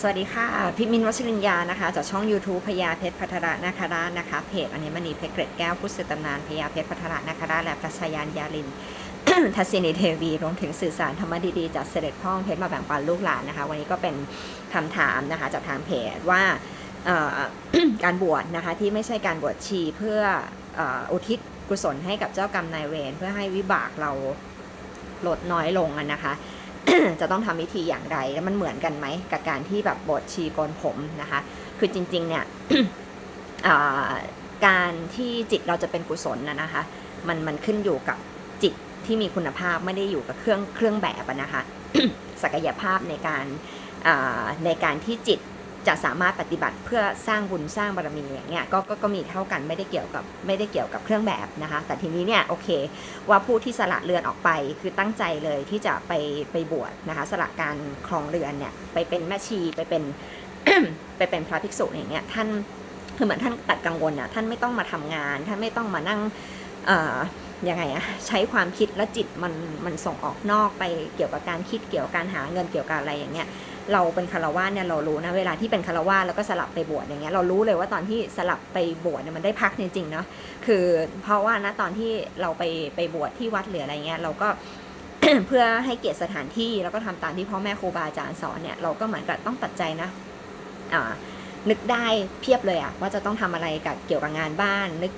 สวัสดีค่ะ พิมินวัชรินยานะคะ จากช่อง YouTube พญาเพชรพัทระนาคราชนะคะ เพจอัญมณีเพชรเกร็ดแก้วผู้สื่อตำนานพญาเพชรพัทระนาคราชและพระชายานยาลินทัศนีเทวีรวมถึงสื่อสารธรรมดีๆจากเสด็จพ่อเพชรมาแบ่งปันลูกหลานนะคะ วันนี้ก็เป็นคำถามนะคะจากทางเพจว่าการบวชนะคะที่ไม่ใช่การบวชชีเพื่อออุทิศกุศลให้กับเจ้ากรรมนายเวรเพื่อให้วิบากเราลดน้อยลงนะคะ จะต้องทำวิธีอย่างไร แล้วมันเหมือนกันไหมกับการที่แบบบทชีโกนผมนะคะ คือจริง ๆ เนี่ยการที่จิตเราจะเป็นกุศลนะนะคะ มันมันขึ้นอยู่กับจิตที่มีคุณภาพไม่ได้อยู่กับเครื่องเครื่องแบบะนะคะ ศักยภาพในการในการที่จิต จะสามารถปฏิบัติเพื่อสร้างบุญสร้างบารมีอย่างเงี้ยก็ก็ก็มีเท่ากันไม่ได้เกี่ยวกับไม่ได้เกี่ยวกับเครื่องแบบนะคะ แต่ทีนี้เนี่ยโอเค ว่าผู้ที่สละเรือนออกไปคือตั้งใจเลยที่จะไปไปบวชนะคะสละการครองเรือนเนี่ยไปเป็นแม่ชีไปเป็นไปเป็นพระภิกษุอย่างเงี้ยท่านคือเหมือนท่านตัดกังวลอะท่านไม่ต้องมาทำงาน ท่านไม่ต้องมานั่งเอ่อยังไงอะใช้ความคิดและจิตมันมันส่งออกนอกไปเกี่ยวกับการคิดเกี่ยวกับการหาเงินเกี่ยวกับอะไรอย่างเงี้ย เราเป็นคารวะเนี่ยเรารู้นะเวลาที่เป็นคารวะแล้วก็สลับไปบวชอย่างเงี้ยเรารู้เลยว่าตอนที่สลับไปบวชเนี่ยมันได้พักจริงๆเนาะคือเพราะว่านะตอนที่เราไปไปบวชที่วัดหรืออะไรเงี้ยเราก็เพื่อให้เกียรติสถานที่แล้วก็ทำตามที่พ่อแม่ครูบาอาจารย์สอนเนี่ยเราก็เหมือนกับต้องตัดใจนะอ่านึกได้เพียบเลยอะว่าจะต้องทำอะไรกับเกี่ยวกับงานบ้านนึก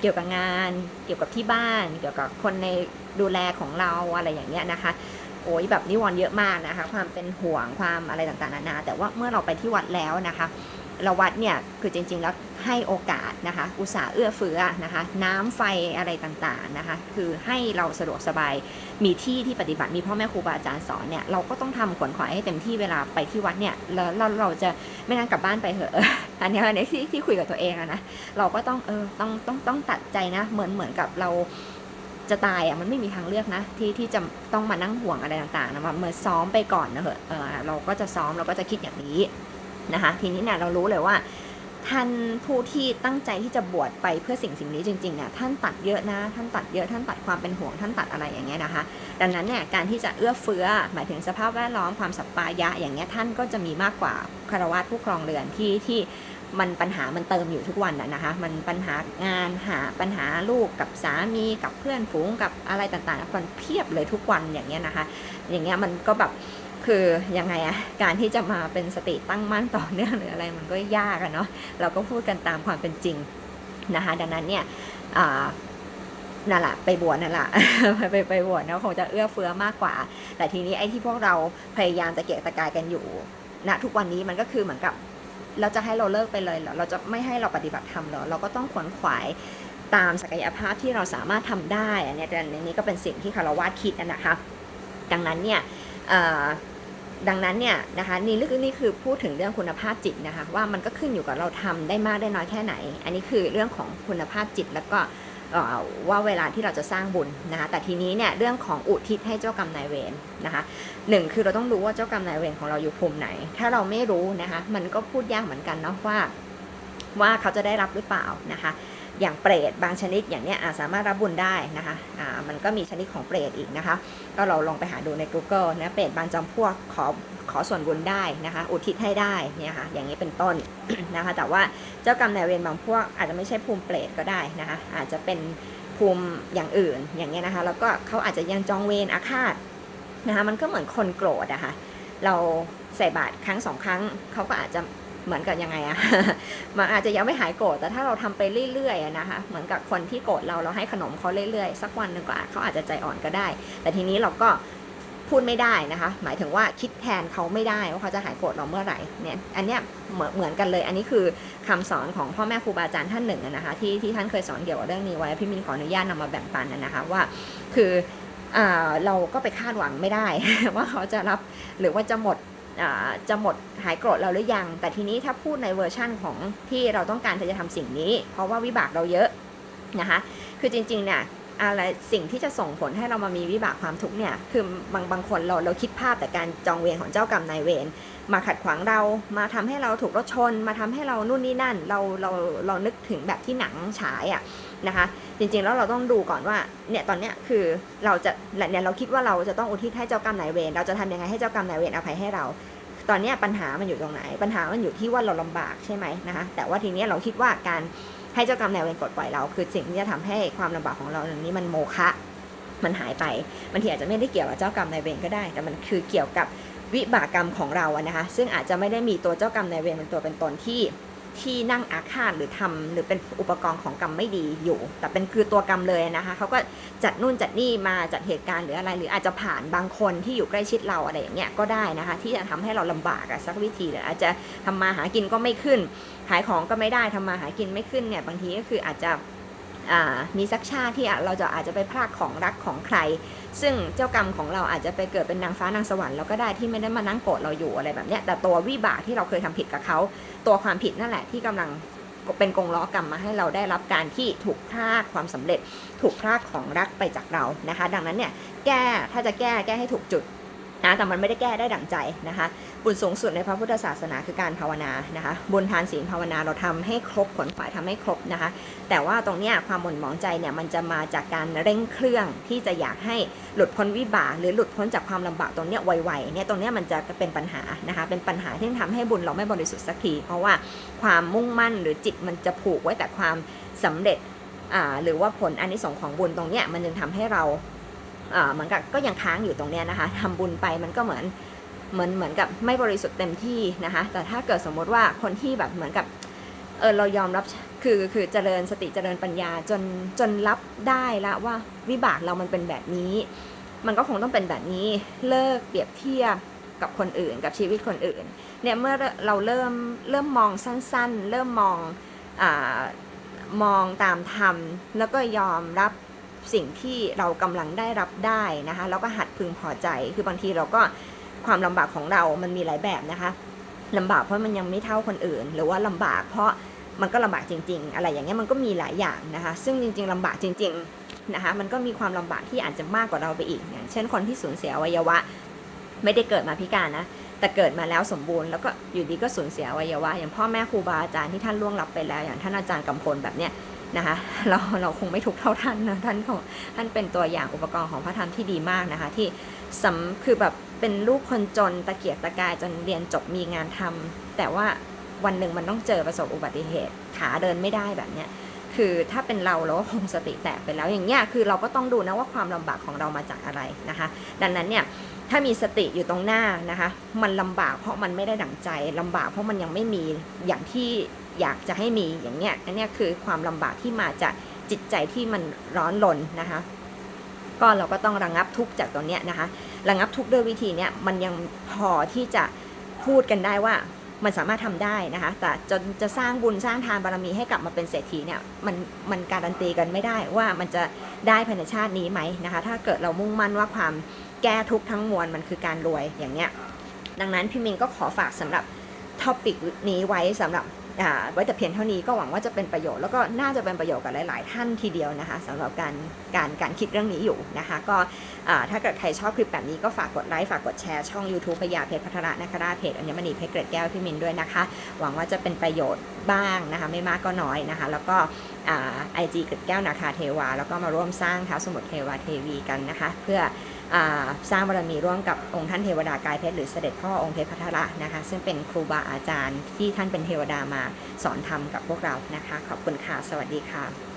เกี่ยวกับงาน เกี่ยวกับที่บ้าน เกี่ยวกับคนในดูแลของเราอะไรอย่างเงี้ยนะคะ โอ้ยแบบนิวรณ์เยอะมากนะคะ ความเป็นห่วงความอะไรต่างๆนานาแต่ว่าเมื่อเราไปที่วัดแล้วนะคะเราวัดเนี่ยคือจริง ๆ แล้วให้โอกาสนะคะ อุตส่าห์เอื้อเฟื้อนะคะ น้ำไฟอะไรต่างๆนะคะ คือให้เราสะดวกสบายมีที่ที่ปฏิบัติมีพ่อแม่ครูบาอาจารย์สอนเนี่ยเราก็ต้องทำขวนขวายให้เต็มที่เวลาไปที่วัดเนี่ยแล้วเราเราจะไม่งั้นกลับบ้านไปเหอะอันนี้อันนี้ที่ที่คุยกับตัวเองอะนะเราก็ต้องเออต้องต้องต้องตัดใจนะเหมือนเหมือนกับเรา จะตายอะมันไม่มีทางเลือกนะที่ที่จะต้องมานั่งห่วงอะไรต่างๆนะมาเมื่อซ้อมไปก่อนนะเหอะเออเราก็จะซ้อมเราก็จะคิดอย่างนี้นะคะทีนี้เนี่ยเรารู้เลยว่าท่านผู้ที่ตั้งใจที่จะบวชไปเพื่อสิ่งสิ่งนี้จริงๆเนี่ยท่านตัดเยอะนะ ท่านตัดเยอะท่านตัดความเป็นห่วงท่านตัดอะไรอย่างเงี้ยนะคะ ดังนั้นเนี่ยการที่จะเอื้อเฟื้อหมายถึงสภาพแวดล้อมความสัปปายะอย่างเงี้ยท่านก็จะมีมากกว่าคารวะผู้ครองเรือนที่ที่ มันปัญหามันเติมอยู่ทุกวันนะนะคะ มันปัญหางานหาปัญหาลูกกับสามีกับเพื่อนฝูงกับอะไรต่างๆมันเพียบเลยทุกวันอย่างเงี้ยนะคะ อย่างเงี้ยมันก็แบบคือยังไงอะการที่จะมาเป็นสติตั้งมั่นต่อเนื่องหรืออะไรมันก็ยากอะเนาะเราก็พูดกันตามความเป็นจริงนะคะ ดังนั้นเนี่ยนั่นแหละไปบวชนั่นแหละไปไปไปบวชเนาะคงจะเอื้อเฟื้อมากกว่า แต่ทีนี้ไอ้ที่พวกเราพยายามตะเกียกตะกายกันอยู่ณทุกวันนี้มันก็คือเหมือนกับ เราจะให้เราเลิกไปเลยเหรอเราจะไม่ให้เราปฏิบัติธรรมเหรอเราก็ต้องขวนขวายตามศักยภาพที่เราสามารถทำได้อันเนี้ยแต่อันนี้ก็เป็นสิ่งที่คารวะคิดนะคะดังนั้นเนี่ยดังนั้นเนี่ยนะคะนี่ลึกนี่คือพูดถึงเรื่องคุณภาพจิตนะคะว่ามันก็ขึ้นอยู่กับเราทำได้มากได้น้อยแค่ไหน อันนี้คือเรื่องของคุณภาพจิตแล้วก็ ว่าเวลาที่เราจะสร้างบุญนะคะแต่ทีนี้เนี่ยเรื่องของอุทิศให้เจ้ากรรมนายเวรนะคะหนึ่งคือเราต้องรู้ว่าเจ้ากรรมนายเวรของเราอยู่ภูมิไหน ถ้าเราไม่รู้นะคะมันก็พูดยากเหมือนกันเนาะว่าว่าเขาจะได้รับหรือเปล่านะคะ อย่างเปรตบางชนิดอย่างเนี้ยสามารถรับบุญได้นะคะอ่ามันก็มีชนิดของเปรตอีกนะคะ ก็เราลองไปหาดูใน Google นะเปรตบางจำพวกขอขอส่วนบุญได้นะคะ อุทิศให้ได้เนี่ยค่ะอย่างนี้เป็นต้นนะคะ แต่ว่าเจ้ากรรมนายเวรบางพวกอาจจะไม่ใช่ภูมิเปรตก็ได้นะคะ อาจจะเป็นภูมิอย่างอื่นอย่างเงี้ยนะคะ แล้วก็เขาอาจจะยังจองเวรอาฆาตนะคะ มันก็เหมือนคนโกรธอะค่ะเราใส่บาตรครั้งสองครั้งเขาก็อาจจะ เหมือนกับยังไงอะมันอาจจะยังไม่หายโกรธแต่ถ้าเราทำไปเรื่อยๆนะคะ เหมือนกับคนที่โกรธเราเราให้ขนมเขาเรื่อยๆสักวันหนึ่งก็เขาอาจจะใจอ่อนก็ได้ แต่ทีนี้เราก็พูดไม่ได้นะคะ หมายถึงว่าคิดแทนเขาไม่ได้ว่าเขาจะหายโกรธเราเมื่อไหร่เนี่ยอันเนี้ยเหมือนเหมือนกันเลย อันนี้คือคำสอนของพ่อแม่ครูบาอาจารย์ท่านหนึ่งนะคะที่ที่ท่านเคยสอนเกี่ยวกับเรื่องนี้ไว้พี่มินขออนุญาตนำมาแบ่งปันนะคะว่า คืออเราก็ไปคาดหวังไม่ได้ ว่าเขาจะรับหรือว่าจะหมด จะหมดหายโกรธเราหรือยัง แต่ทีนี้ถ้าพูดในเวอร์ชั่นของที่เราต้องการจะทำสิ่งนี้ เพราะว่าวิบากเราเยอะนะคะ คือจริงๆเนี่ย อะไรสิ่งที่จะส่งผลให้เรามามีวิบากความทุกข์เนี่ย คือบางบางคนเราเราคิดภาพแต่การจองเวรของเจ้ากรรมนายเวรมาขัดขวางเรามาทำให้เราถูกรถชน มาทำให้เรานู่นนี่นั่น เราเราเรานึกถึงแบบที่หนังฉายอะนะคะ จริงๆแล้วเราต้องดูก่อนว่าเนี่ยตอนเนี้ยคือเราจะเนี่ยเราคิดว่าเราจะต้องอุทิศให้เจ้ากรรมนายเวรเราจะทำยังไงให้เจ้ากรรมนายเวรอภัยให้เราตอนเนี้ยปัญหามันอยู่ตรงไหน ปัญหามันอยู่ที่ว่าเราลำบากใช่ไหมนะคะ แต่ว่าทีเนี้ยเราคิดว่าการ ให้เจ้ากรรมนายเวรปลดปล่อยเรา คือสิ่งที่จะทำให้ความลำบากของเราตรงนี้มันโมฆะมันหายไปบางทีอาจจะไม่ได้เกี่ยวกับเจ้ากรรมนายเวรก็ได้ แต่มันคือเกี่ยวกับวิบากกรรมของเราอะนะคะ ซึ่งอาจจะไม่ได้มีตัวเจ้ากรรมนายเวรเป็นตัวเป็นตนที่ ที่นั่งอาฆาตหรือทำหรือเป็นอุปกรณ์ของกรรมไม่ดีอยู่ แต่เป็นคือตัวกรรมเลยนะคะเขาก็จัดนู่นจัดนี่มาจัดเหตุการณ์หรืออะไร หรืออาจจะผ่านบางคนที่อยู่ใกล้ชิดเราอะไรอย่างเงี้ยก็ได้นะคะ ที่จะทำให้เราลำบากอะสักวิธีหรืออาจจะทำมาหากินก็ไม่ขึ้น ขายของก็ไม่ได้ทำมาหากินไม่ขึ้นเนี่ยบางทีก็คืออาจจะมีสักชาติที่เราจะอาจจะไปพลากของรักของใคร ซึ่งเจ้ากรรมของเราอาจจะไปเกิดเป็นนางฟ้านางสวรรค์เราก็ได้ที่ไม่ได้มานั่งโกรธเราอยู่อะไรแบบเนี้ยแต่ตัววิบากที่เราเคยทำผิดกับเขาตัวความผิดนั่นแหละที่กำลังเป็นกงล้อกรรมมาให้เราได้รับการที่ถูกพรากความสำเร็จ ถูกพรากของรักไปจากเรานะคะ ดังนั้นเนี่ยแก้ถ้าจะแก้แก้ให้ถูกจุด นะแต่มันไม่ได้แก้ได้ดั่งใจนะคะบุญสูงสุดในพระพุทธศาสนาคือการภาวนานะคะบุญทานศีลภาวนาเราทำให้ครบขนฝ่ายทำให้ครบนะคะ แต่ว่าตรงนี้ความหม่นหมองใจเนี่ยมันจะมาจากการเร่งเครื่องที่จะอยากให้หลุดพ้นวิบาก หรือหลุดพ้นจากความลำบากตรงนี้ไวๆเนี่ยตรงนี้มันจะเป็นปัญหานะคะเป็นปัญหาที่ทำให้บุญเราไม่บริสุทธิ์สักที เพราะว่าความมุ่งมั่นหรือจิตมันจะผูกไว้แต่ความสำเร็จอ่าหรือว่าผลอันนี้สงของบุญตรงเนี้ยมันจึงทำให้เรา เหมือนกับก็ยังค้างอยู่ตรงเนี้ยนะคะทำบุญไปมันก็เหมือนเหมือนเหมือนกับไม่บริสุทธิ์เต็มที่นะคะ แต่ถ้าเกิดสมมติว่าคนที่แบบเหมือนกับเออเรายอมรับคือคือเจริญสติเจริญปัญญาจนจนรับได้ละว่าวิบากเรามันเป็นแบบนี้ มันก็คงต้องเป็นแบบนี้เลิกเปรียบเทียบกับคนอื่น กับชีวิตคนอื่นเนี่ยเมื่อเราเริ่มเริ่มมองสั้นๆ เริ่มมองอมองตามธรรมแล้วก็ยอมรับ สิ่งที่เรากำลังได้รับได้นะคะแล้วก็หัดพึงพอใจ คือบางทีเราก็ความลำบากของเรามันมีหลายแบบนะคะลำบากเพราะมันยังไม่เท่าคนอื่น หรือว่าลำบากเพราะมันก็ลำบากจริง ๆ อะไรอย่างเงี้ยมันก็มีหลายอย่างนะคะ ซึ่งจริง ๆลำบากจริงๆนะคะมันก็มีความลำบากที่อาจจะมากกว่าเราไปอีกอย่างเช่นคนที่สูญเสียอวัยวะ ไม่ได้เกิดมาพิการนะแต่เกิดมาแล้วสมบูรณ์แล้วก็อยู่ดีก็สูญเสียอวัยวะอย่างพ่อแม่ครูบาอาจารย์ที่ท่านล่วงลับไปแล้ว อย่างท่านอาจารย์กำพลแบบเนี้ย นะคะเราเราคงไม่ทุกเท่าท่านนะท่านของท่านเป็นตัวอย่างอุปกรณ์ของพระธรรมที่ดีมากนะคะ ที่สำคือแบบเป็นลูกคนจนตะเกียกตะกายจนเรียนจบมีงานทำแต่ว่าวันหนึ่งมันต้องเจอประสบอุบัติเหตุ ขาเดินไม่ได้แบบเนี้ยคือถ้าเป็นเราเราก็คงสติแตกไปแล้วอย่างเงี้ยคือเราก็ต้องดูนะว่าความลำบากของเรามาจากอะไรนะคะ ดังนั้นเนี่ยถ้ามีสติอยู่ตรงหน้านะคะ มันลำบากเพราะมันไม่ได้ดั่งใจลำบากเพราะมันยังไม่มีอย่างที่ อยากจะให้มีอย่างเนี้ยอันเนี้ยคือความลำบากที่มาจากจิตใจที่มันร้อนรนนะคะ ก็เราก็ต้องระงงับทุกข์จากตรงเนี้ยนะคะระงับทุกข์ด้วยวิธีเนี้ยมันยังพอที่จะพูดกันได้ว่ามันสามารถทำได้นะคะ แต่จนจะสร้างบุญสร้างทานบารมีให้กลับมาเป็นเศรษฐีเนี่ย มันมันการันตีกันไม่ได้ว่ามันจะได้ภายในชาตินี้ไหมนะคะ ถ้าเกิดเรามุ่งมั่นว่าความแก้ทุกข์ทั้งมวลมันคือการรวยอย่างเนี้ย ดังนั้นพี่มินก็ขอฝากสำหรับท็อปิกนี้ไว้สำหรับ ไว้แต่เพียงเท่านี้ก็หวังว่าจะเป็นประโยชน์แล้วก็น่าจะเป็นประโยชน์กับหลาย ๆ ท่านทีเดียวนะคะสำหรับการการการคิดเรื่องนี้อยู่นะคะก็ถ้าเกิดใครชอบคลิปแบบนี้ก็ฝากกดไลค์ฝากกดแชร์ช่อง YouTube พยาเพชรพัฒระนะคะเพจอัญมณีเพชรเกร็ดแก้วพี่มินด้วยนะคะ หวังว่าจะเป็นประโยชน์บ้างนะคะไม่มากก็น้อยนะคะ แล้วก็ไอจีเกร็ดแก้วนาคาเทวา แล้วก็มาร่วมสร้างท้าวสมุทรเทวาเทวีกันนะคะ เพื่อ สร้างบารมีร่วมกับองค์ท่านเทวดากายเพชรหรือเสด็จพ่อองค์เพชรพัทระนะคะ ซึ่งเป็นครูบาอาจารย์ที่ท่านเป็นเทวดามาสอนธรรมกับพวกเรานะคะ ขอบคุณค่ะ สวัสดีค่ะ